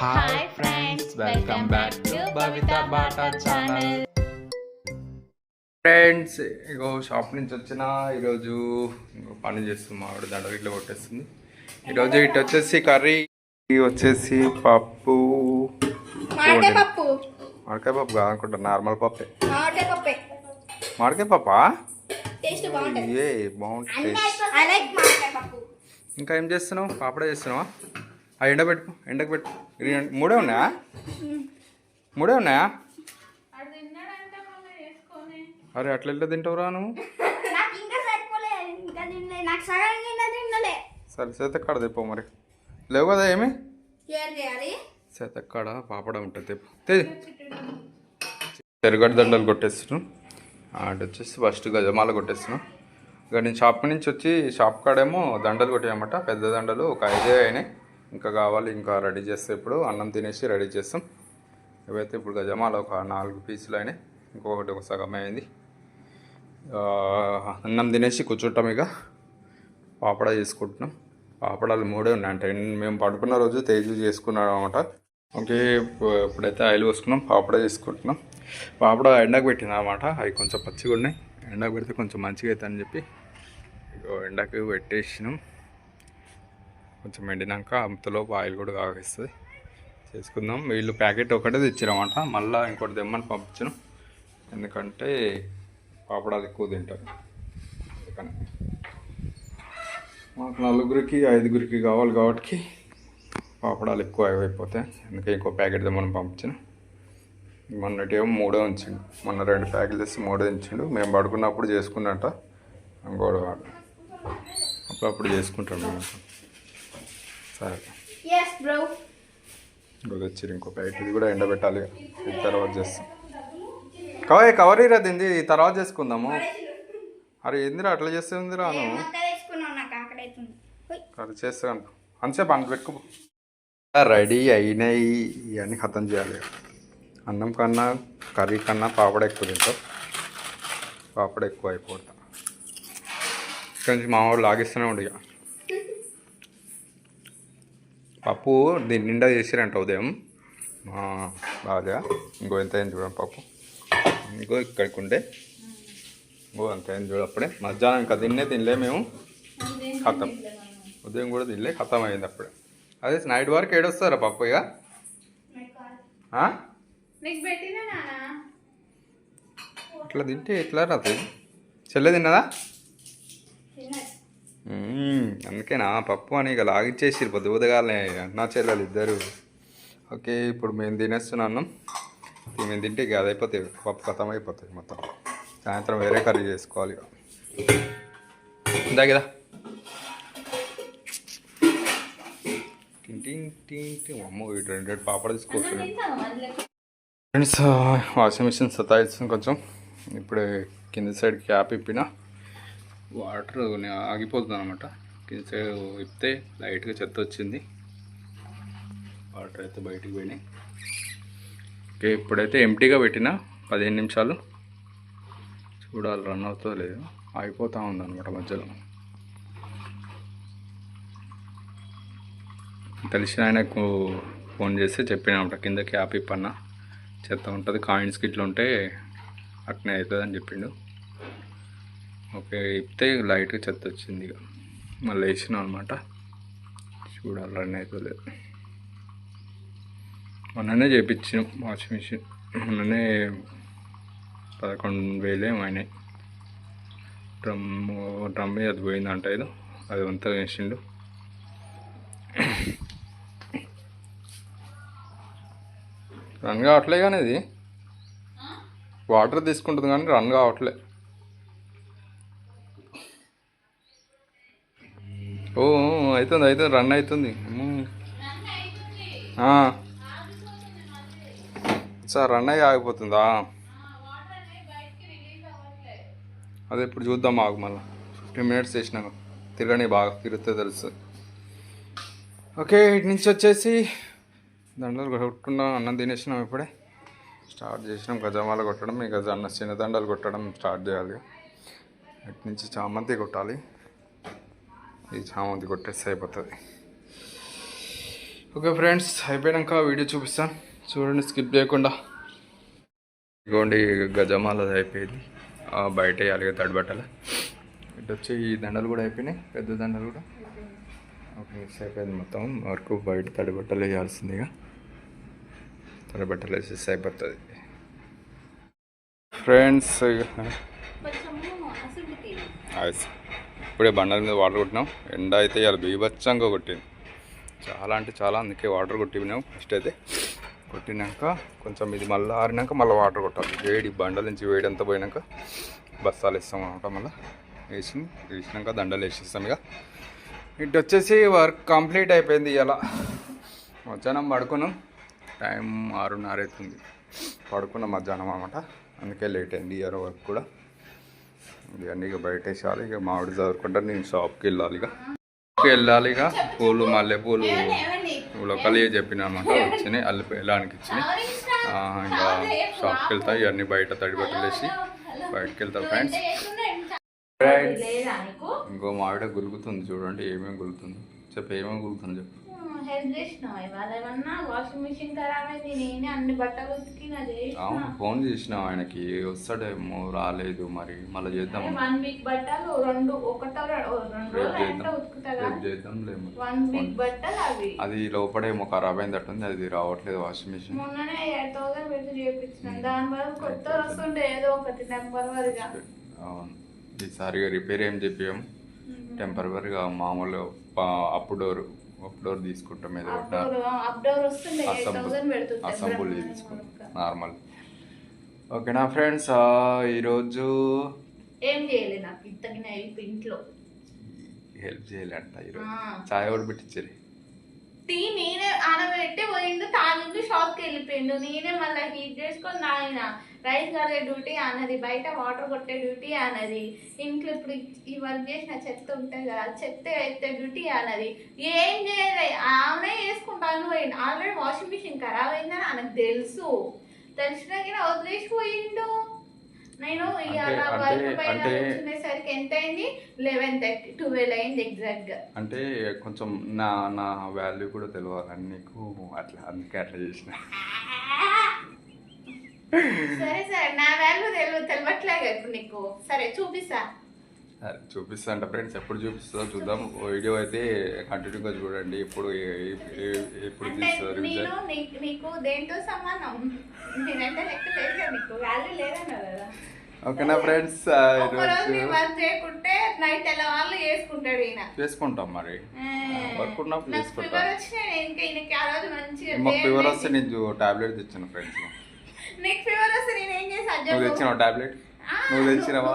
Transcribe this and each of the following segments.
Hi friends welcome back to Bata channel friends ego shop నుంచి వచ్చిన ఈరోజు ఇంకో పని చేస్తుంది. ఆవిడ దండ ఇట్లా కొట్టేస్తుంది. ఈరోజు ఇటు వచ్చేసి కర్రీ వచ్చేసి పప్పు. మామిడికాయ పప్పు. కాదనుకుంటా నార్మల్ పప్పే. మామిడికాయ పప్పే. ఏ బాగుంటుంది. ఇంకా ఏం చేస్తున్నావు? పాపడే చేస్తున్నావా? ఆ ఎండ పెట్టుకో ఎండకు పెట్టు. మూడే ఉన్నాయా? మూడే ఉన్నాయా? అరే అట్లా ఎట్లా తింటావురా నువ్వు? నాకు ఇంకా సరిపోలే ఇంకా తినలే. నాకు సగం నిన్న తినలే. సరే సేతక్కడ తెప్పో మరి. లేవు కదా ఏమి? సేతక్కడ పాపడ ఉంటుంది తెప్పు. తెది తెరగడ్డ దండలు కొట్టేస్తున్నాం. అటు వచ్చేసి ఫస్ట్ గజమాల కొట్టేస్తున్నాం. ఇక నేను షాప్ నుంచి వచ్చి షాప్ కాడేమో దండలు కొట్టాయన్నమాట పెద్ద దండలు ఒక ఐదే అయినాయి. ఇంకా కావాలి ఇంకా రెడీ చేస్తే ఇప్పుడు అన్నం తినేసి రెడీ చేస్తాం. ఇవైతే ఇప్పుడు గజమాల ఒక నాలుగు పీసులు అయినాయి. ఇంకొకటి ఒక సగం అయింది. అన్నం తినేసి కూర్చుంటాం ఇక. పాపడ చేసుకుంటున్నాం పాపడాలు మూడే ఉన్నాయి అంటే మేము పడుకున్న రోజు తేజు చేసుకున్నాం అనమాట ఓకే ఇప్పుడైతే ఆయిల్ పోసుకున్నాం పాపడ చేసుకుంటున్నాం పాపడ ఎండకు పెట్టింది అనమాట అవి కొంచెం పచ్చిగా ఉన్నాయి ఎండకు పెడితే కొంచెం మంచిగా అవుతుంది అని చెప్పి ఎండకు పెట్టేసినాం. కొంచెం ఎండినాక అంతలోపు ఆయిల్ కూడా కాగిస్తుంది చేసుకుందాం. వీళ్ళు ప్యాకెట్ ఒకటే తెచ్చిరన్నమాట. మళ్ళీ ఇంకోటి తెమ్మని పంపించను. ఎందుకంటే పాపడాలు ఎక్కువ తింటారు. అందుకని. మాకు నలుగురికి ఐదుగురికి కావాలి కాబట్టి పాపడాలు ఎక్కువ అయిపోతాయి. అందుకే ఇంకో ప్యాకెట్ తెమ్మని పంపించను. మొన్నటేమో మూడో ఉంచిండు. మొన్న రెండు ప్యాకెట్లు తెచ్చి మూడో ఉంచిండు మేము పడుకున్నప్పుడు చేసుకున్నట్ట. ఇంకోడు అప్పుడప్పుడు చేసుకుంటాం వచ్చి ఇంకో ప్యాకెట్ ఇది కూడా ఎండబెట్టాలి. ఇది తర్వాత చేస్తాం. కవర్ కవర్ ఇరదింది తర్వాత చేసుకుందాము. అరే ఏందిరా అట్లా చేస్తుందిరా హుయ్. అది చేస్తాను అంతసేపు అంత పెట్టుకో రెడీ అయినాయి. ఇవన్నీ ఖతం చేయాలి. అన్నం కన్నా కర్రీ కన్నా పాపడ ఎక్కువ తింటాం పాపడ ఎక్కువ అయిపోతా. ఇక్కడి నుంచి మా వాళ్ళు లాగిస్తూనే ఉండు ఇక. పప్పు దీని నిండా చేసిరంట ఉదయం. బాగా ఇంకో ఎంత అయింది చూడండి పప్పు. ఇంకో ఇక్కడికి ఉండే. ఇంకో అంత అయింది చూడు అప్పుడే. మధ్యాహ్నం ఇంకా తిన్నే తినలే మేము. ఖతం. ఉదయం కూడా తినలే ఖతం అయింది అప్పుడే. అదే నైట్ వరకు ఏడొస్తారా పప్పు ఇక? అట్లా తింటే ఎట్లా రాదు చెల్లె తిన్నదా? అందుకేనా పప్పు అని ఇక లాగిచ్చేసి పొద్దు పొద్దుగాలే అన్నా చెల్లెలు ఇద్దరు. ఓకే ఇప్పుడు మేము తినేస్తున్నాను మేము తింటే ఇక అది అయిపోతాయి పప్పు ఖతం అయిపోతుంది మొత్తం. సాయంత్రం వేరే కర్రీ చేసుకోవాలి ఇక. ఇందా కదా. అమ్మో ఇటు రెండు రెండు పాపడ తీసుకోవచ్చు ఫ్రెండ్స్ వాషింగ్ మిషన్ సతాయిస్తుంది కొంచెం. ఇప్పుడే కింద సైడ్ క్యాప్ ఇప్పిన. వాటర్ ఆగిపోతుంది అనమాట కింద సైడ్ లైట్గా చెత్త వచ్చింది. వాటర్ అయితే బయటికి పోయినాయి. ఓకే ఇప్పుడైతే ఎంటీగా పెట్టిన పదిహేను నిమిషాలు. చూడాలి రన్ అవుతుందో లేదో. ఆగిపోతూ ఉందన్నమాట మధ్యలో. తెలిసిన ఆయనకు ఫోన్ చేస్తే చెప్పినమాట కింద క్యాప్ ఇప్పన్నా. చెత్త ఉంటుంది కాయిన్స్ గిట్ల ఉంటే అట్నే అవుతుంది అని చెప్పిండు. ఓకే ఇప్పితే లైట్గా చెత్త వచ్చింది ఇక. మళ్ళీ వేసినాం అనమాట చూడాలి రన్ అవుతుందో లేదు. మొన్ననే చేయించాం వాషింగ్ మిషన్. మొన్ననే పదకొండు వేలు ఏమైనాయి డ్రమ్ డ్రమ్ అది పోయిందంట ఏదో. అది అంతా వేసిండు. రన్ కావట్లే కానీ ఇది వాటర్ తీసుకుంటుంది కానీ రన్ కావట్లే. అవుతుంది అవుతుంది రన్ అవుతుంది అమ్మో. ఆ. సార్ రన్ అయ్యి ఆగిపోతుందా? అదే ఇప్పుడు చూద్దాం ఆగు మళ్ళీ. ఫిఫ్టీన్ మినిట్స్ చేసినాక తిరగని బాగా తిరిగితే తెలుస్తుంది. ఓకే ఇటు నుంచి వచ్చేసి దండలు కొట్టుకున్నాం అన్నం తినేసినాం ఇప్పుడే. స్టార్ట్ చేసినాం గజమాల కొట్టడం ఇక అన్న చిన్న దండలు కొట్టడం స్టార్ట్ చేయాలి. అటు నుంచి చామంతి కొట్టాలి. ఈ చామంతి కొట్టేస్తే అయిపోతుంది. ఓకే ఫ్రెండ్స్ అయిపోయాక వీడియో చూపిస్తాను. చూడండి స్కిప్ చేయకుండా. ఇదిగోండి గజమాల అయిపోయింది. బయట వేయాలి కదా తడి బట్టలు. ఇటు వచ్చి ఈ దండలు కూడా అయిపోయినాయి. పెద్ద దండలు కూడా. ఓకే మిక్స్ అయిపోయింది మొత్తం. వరకు బయట తడి బట్టలు వేయాల్సిందిగా. తడి బట్టలు వేసేసి అయిపోతుంది. ఫ్రెండ్స్ ఐస్ ఇప్పుడే బండల మీద వాటర్ కొట్టినాం. ఎండ అయితే ఇవాళ బీభత్సంగా కొట్టింది. చాలా అంటే చాలా అందుకే వాటర్ కొట్టినాం. ఫస్ట్ అయితే కొట్టినాక కొంచెం ఇది మళ్ళీ ఆరినాక మళ్ళీ వాటర్ కొట్టాలి. వేడి బండల నుంచి వేడి అంతా పోయినాక బస్తాలు ఇస్తాం అనమాట మళ్ళీ. వేసి వేసినాక దండలు వేసిస్తాం ఇక. ఇటు వచ్చేసి వర్క్ కంప్లీట్ అయిపోయింది ఇలా మధ్యాహ్నం పడుకున్నాం. టైం ఆరున్నర అవుతుంది. పడుకున్నాం మధ్యాహ్నం అనమాట. అందుకే లేట్ అయింది ఇయర్ వర్క్ కూడా. ఇవన్నీ ఇక ఇక మామిడి చదువుకుంటా నేను షాప్కి వెళ్ళాలి ఇక. షాప్కి వెళ్ళాలి ఇక. పూలు మల్లె పూలు లోకల్ చెప్పిన అనమాట వచ్చినాయి అల్లి వెళ్ళడానికి ఇచ్చినాయి ఇంకా షాప్కి వెళ్తా. ఇవన్నీ బయట తడి బట్టలు వేసి బయటకు వెళ్తా ఫ్రెండ్స్ ఇంకో మావిడ గులుగుతుంది చూడండి. ఏమేమి గులుగుతుంది? చెప్పు ఏమేమి గులుగుతుంది చెప్పు. హెల్ప్ చేసినావు ఇవాళ ఏమన్నా వాషింగ్ మిషన్ ఖరాబ్ అయింది నేనే అన్ని బట్టలు ఉతికిన చేసిన. అవును ఫోన్ చేసిన ఆయనకి వస్తాడేమో రాలేదు మరి మళ్ళీ చేద్దాం. వన్ వీక్ బట్టలు రెండు ఒకటో రె- రెండు రేపు రోజులు ఎంత చేద్దాం. ఉతుకుతా రేపు చేద్దాం లేము వన్ వీక్ బట్టలు అవి. అది లోపడేమో ఖరాబ్ అయిందట్టుంది అది రావట్లేదు వాషింగ్ మిషన్. మొన్ననే ఎయిట్ థౌసండ్ పెట్టి చేయించిన దాని బదులు కొత్త వస్తుండే ఏదో ఒకటి అవును. ఈసారి రిపేర్ ఏం చెప్పాము టెంపరీగా మామూలు అప్ డోర్. అప్ డోర్ తీసుకుంటాం ఏదో up door up door assemble assemble తీసుకుంటాం నార్మల్ ఓకేనా ఫ్రెండ్స్ ఈరోజు ఏం చేయలే నాకు ఇంతగిన ఇంట్లో. హెల్ప్ చేయాలంట ఈరోజు. చాయ్ కూడా పెట్టించారు. టీ నేనే ఆనబెట్టి పోయిండు తాగిండు షాప్కి వెళ్ళిపోయిండు. నేనే మళ్ళీ హీట్ చేసుకొని తాగిన. రైస్ కడిగే డ్యూటీ అన్నది బయట వాటర్ కొట్టే డ్యూటీ అన్నది. ఇంట్లో ఇప్పుడు ఈ వర్క్ చేసిన చెత్త ఉంటుంది కదా చెత్త ఎత్తే డ్యూటీ అన్నది. ఏం చేయలే ఆమె వేసుకుంటాను పోయిండు. ఆల్రెడీ వాషింగ్ మిషన్ ఖరాబ్ అయిందని ఆయనకు తెలుసు. తెలిసినాక వదిలేసి పోయిండు నేను అంటే- ఎంత అయింది లెవెన్ థర్టీ ట్వెల్వ్ అయింది ఎగ్జాక్ట్గా అంటే కొంచెం నా నా వాల్యూ కూడా తెలియాలని నీకు అట్లా అందుకే అట్లా చేసిన. సరే సరే నా వాల్యూ తెలియదు తెలియట్లేదు ఇప్పుడు నీకు. సరే చూపిస్తా. సరే చూపిస్తా అంట ఫ్రెండ్స్ ఎప్పుడు చూపిస్తుందో చూద్దాం. వీడియో అయితే కంటిన్యూగా చూడండి. ఏ- ఎప్పుడు తీస్తారు నీకు- నీకు దేంతో సమానం? ఓకేనా ఫ్రెండ్స్ చేసుకుంటాం మరి. వర్క్ ఉన్నప్పుడు నాకు చేసుకుంటాం. మాకు ఫీవర్ వస్తే నేను టాబ్లెట్ తెచ్చాను ఫ్రెండ్స్ నీకు ఫీవర్ వస్తే నేను ఏం తెచ్చినావు టాబ్లెట్ నువ్వు తెచ్చినావా?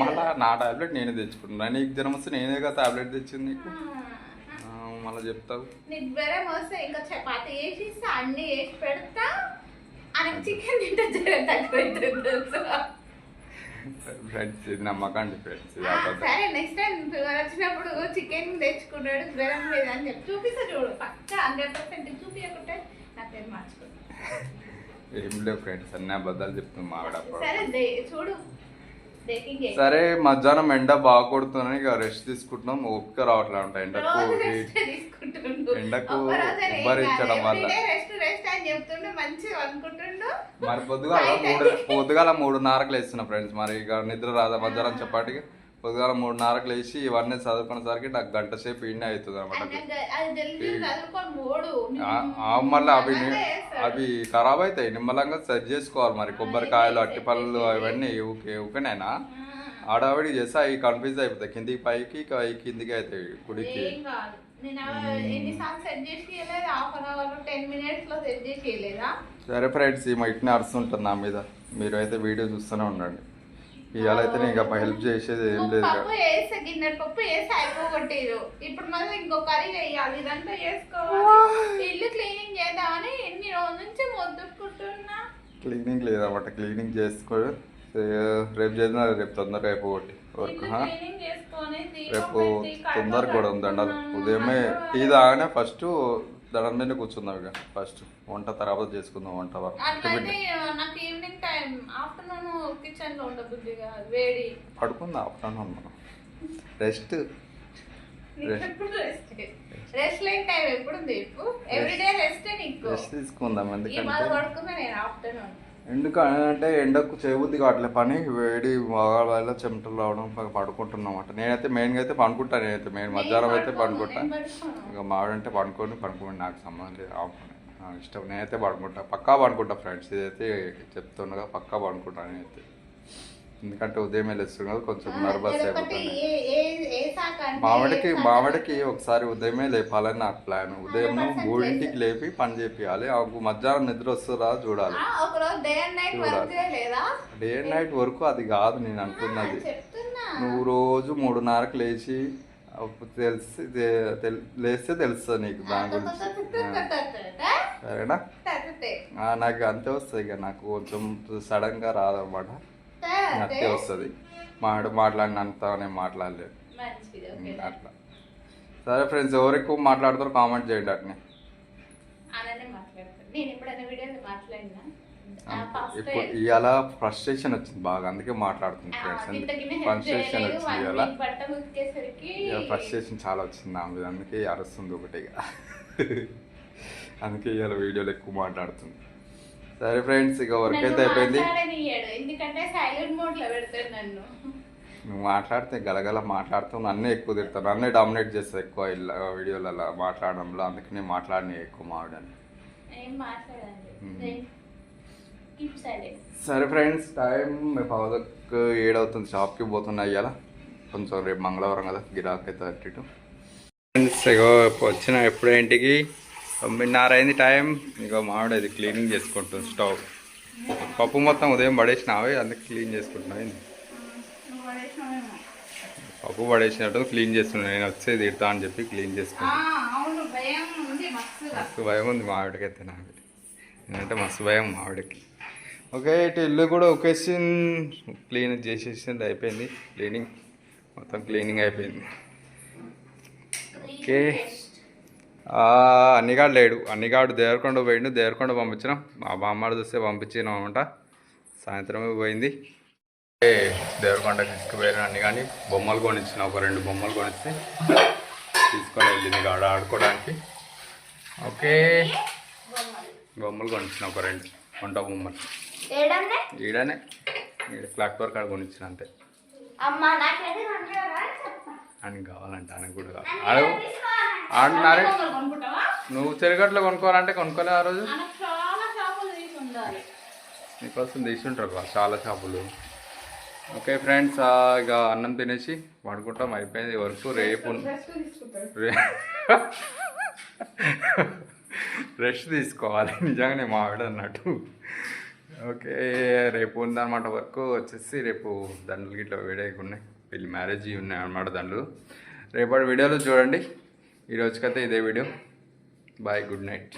మళ్ళా నా టాబ్లెట్ నేనే తెచ్చుకుంటున్నా. నీకు జ్వరం వస్తే నేనే కదా టాబ్లెట్ తెచ్చింది నీకు? మళ్ళా చెప్తావు. నీకు జ్వరం వస్తే ఇంకా చపాతి ఇస్తా అన్ని వేసి పెడతా ఆయనకు చికెన్ తింటే జ్వరం? ఫ్రెండ్స్ ఇది నమ్మకండి ఫ్రెండ్స్ సరే నెక్స్ట్ టైం వచ్చినప్పుడు చికెన్ తెచ్చుకున్నాడు జ్వరం లేదని చెప్పి చూపిస్తా చూడు. పక్క హండ్రెడ్ పర్సెంట్ చూపించకుంటే నా పేరు మార్చుకో. ఏం లేవు ఫ్రెండ్స్ అన్ని అబద్ధాలు చెప్తాం మావిడ. సరే మధ్యాహ్నం ఎండ బాగా కొడుతుందని ఇక రెస్ట్ తీసుకుంటున్నాం. ఓపిక రావట్లేదు అంట ఎండకు ఎండకు ఉబ్బరించడం. వల్ల. మరి పొద్దుగాల మూడు పొద్దుగాల మూడున్నరకు లేస్తున్నా ఫ్రెండ్స్ మరి ఇక నిద్ర రాదా? మధ్యాహ్నం చెప్పాటికి పొద్దుగాల మూడున్నరకు లేచి ఇవన్నీ చదువుకునేసరికి నాకు గంట సేపు ఇన్నే అవుతుంది అనమాట మళ్ళీ అవి. అవి ఖరాబ్ అవుతాయి నిమ్మలంగా సెట్ చేసుకోవాలి మరి. కొబ్బరికాయలు అట్టిపళ్ళు అవన్నీ ఊకే ఊకేనైనా? ఆడవాడికి చేస్తే అవి కన్ఫ్యూజ్ అయిపోతాయి. కిందికి పైకి కిందికి అవుతాయి గుడికి సరే ఫ్రెండ్స్ ఈ ఇట్నే అరుస్తుంటుంది నా మీద. మీరు అయితే వీడియో చూస్తూనే ఉండండి. ఇవాళ అయితే నేను ఇంకా హెల్ప్ చేసేది ఏం లేదు. పప్పు వేస్తే గిన్నె పప్పు వేసి అయిపోగొట్టేది. ఇప్పుడు మళ్ళీ ఇంకో కర్రీ వేయాలి ఇదంతా చేసుకోవాలి. ఇల్లు క్లీనింగ్ చేద్దామని ఎన్ని రోజుల నుంచి మొద్దుకుంటున్నా క్లీనింగ్ లేదన్నమాట క్లీనింగ్ చేసుకో రేపు చేద్దాం రేపు తొందరగా అయిపోగొట్టి వర్క్ రేపు తొందరగా కూడా ఉంది దండాలు కట్టుకున్నాను. ఉదయమే టీ తాగానే ఫస్ట్ దండం మీద కూర్చుందాం ఇక. ఫస్ట్ వంట తర్వాత చేసుకుందాం వంట నాకు ఈవినింగ్ టైం ఆఫ్టర్నూన్ కిచెన్లో ఉండబుద్ది కాదు వేడి. పడుకుందాం ఆఫ్టర్నూన్ మనం రెస్ట్ రెస్ట్ రెస్ట్ లేని టైం ఎప్పుడు ఉంది? చెప్పు ఎవ్రీడే రెస్ట్ నీకు. రెస్ట్ తీసుకుందాం ఈ ఎందుకంటే ఎండకు చేయబుద్ధి కావట్లే. పని వేడి మగవాళ్ళ చెమటలు రావడం ప- పడుకుంటున్నామట. నేనైతే మెయిన్గా అయితే పండుకుంటాను నేనైతే మెయిన్ మధ్యాహ్నం అయితే పండుకుంటాను ఇంకా మావిడంటే పడుకొని పండుకోండి నాకు సంబంధం లేదు. నాకు ఇష్టం. నేనైతే పడుకుంటా. పక్కా పండుకుంటాను ఫ్రెండ్స్. ఇదైతే చెప్తుండగా పక్కా పండుకుంటాను నేనైతే. ఎందుకంటే ఉదయం వెళ్ళేస్తుంది కదా కొంచెం నర్వస్ అయిపోతుంది మామిడికి మామిడికి ఒకసారి ఉదయమే లేపాలని నాకు ప్లాన్. ఉదయం మూడింటికి లేపి పని చేపియాలి. ఆకు మధ్యాహ్నం నిద్ర వస్తుందా చూడాలి. రోజు డే అండ్ నైట్ వర్క్ అది కాదు నేను అంటున్నది. చెప్తున్నా. నువ్వు రోజు మూడున్నరకు లేచి అప్పుడు తెలిసి లేస్తే తెలుస్తుంది నీకు దాని గురించి. సరేనా? నాకు అంతే వస్తుంది ఇక. నాకు కొంచెం సడన్గా రాదన్నమాట. అంతే వస్తుంది మాడు మాట్లాడినంత నేను మాట్లాడలేదు అట్లా. సరే ఫ్రెండ్స్ ఎవరు ఎక్కువ మాట్లాడతారో కామెంట్ చేయండి అట్నే. ఇప్పుడు ఇవాళ ఫ్రస్ట్రేషన్ వచ్చింది బాగా అందుకే మాట్లాడుతుంది ఫ్రెండ్స్ ఫ్రస్ట్రేషన్ వచ్చింది ఇవాళ ఫ్రస్ట్రేషన్ చాలా వచ్చింది నా మీద అందుకే అరుస్తుంది ఒకటిగా అందుకే ఇవాళ వీడియోలో ఎక్కువ మాట్లాడుతుంది. సరే ఫ్రెండ్స్ ఇక వర్క్ అయితే అయిపోయింది. మాట్లాడనియ్యాడు. ఎందుకంటే సైలెంట్ మోడ్లో పెడతాడు నన్ను. నువ్వు మాట్లాడితే గలగల మాట్లాడుతూ నన్నే ఎక్కువ తిడతాను నన్నే డామినేట్ చేస్తావు ఎక్కువ ఇలా వీడియోలలో మాట్లాడడంలో. అందుకనే మాట్లాడిన ఎక్కువ మావిడని సరే ఫ్రెండ్స్ టైం మీ ఏడవుతుంది. షాప్కి పోతున్నా ఇవాళ కొంచెం రేపు మంగళవారం కదా గిరాక్ అయితే అట్టు ఫ్రెండ్స్ వచ్చిన ఎప్పుడు ఇంటికి తొమ్మిదిన్నర అయింది టైం. ఇగో మామిడి అది క్లీనింగ్ చేసుకుంటుంది స్టవ్. పప్పు మొత్తం ఉదయం పడేసినావే అందుకే క్లీన్ చేసుకుంటున్నా. ఏంది? పప్పు పడేసినట్టు క్లీన్ చేస్తున్నాను నేను వచ్చేది తిడతా అని చెప్పి క్లీన్ చేసుకుంటాను అవును భయం ఉంది మస్తుగా మస్తు భయం ఉంది మావిడికైతే నాకు నేనంటే మస్తు భయం మావిడికి ఓకే ఇటు ఇల్లు కూడా ఒకేసి క్లీన్ చేసేసింది అయిపోయింది. క్లీనింగ్ మొత్తం క్లీనింగ్ అయిపోయింది. ఓకే. అన్నిగాడు లేడు. అన్నిగాడు దేవరకొండ పోయిండు. దేవరకొండ పంపించినాం. మా బామ్మాడు చూస్తే పంపించినాం అనమాట సాయంత్రమే పోయింది. దేవరకొండకి తీసుకుపోయిన అన్ని కానీ బొమ్మలు కొనిచ్చిన. ఒక రెండు బొమ్మలు కొనిస్తే తీసుకొని వెళ్ళింది గాడ ఆడుకోవడానికి ఓకే. బొమ్మలు కొనిచ్చిన ఒక రెండు వంట బొమ్మలు. ఈడనే. ఈడ క్లాక్ వర్క్ ఆడ కొనిచ్చిన అంతే. అని కావాలంటే ఆయనకు కూడా కావాలి. ఆడు ఆడున్నారే బొమ్మలు కొనుక్కుంటావా? నువ్వు తిరగట్లో కొనుక్కోవాలంటే కొనుక్కోలే ఆ రోజు. నీకోసం తీసి ఉంటారు కదా చాలా షాపులు. ఓకే ఫ్రెండ్స్ ఇక అన్నం తినేసి పడుకుంటాం. అయిపోయింది వర్క్ రేపు రెస్ట్ తీసుకోవాలి. నిజంగానే మా ఆవిడ అన్నట్టు. ఓకే రేపు ఉందన్నమాట వర్క్ వచ్చేసి రేపు దండలు గిట్ల వేడేకున్నాయి. పెళ్ళి మ్యారేజ్ ఉన్నాయి అన్నమాట దండలు. రేపటి వీడియోలో చూడండి. ఈ రోజుకైతే ఇదే వీడియో. Bye good night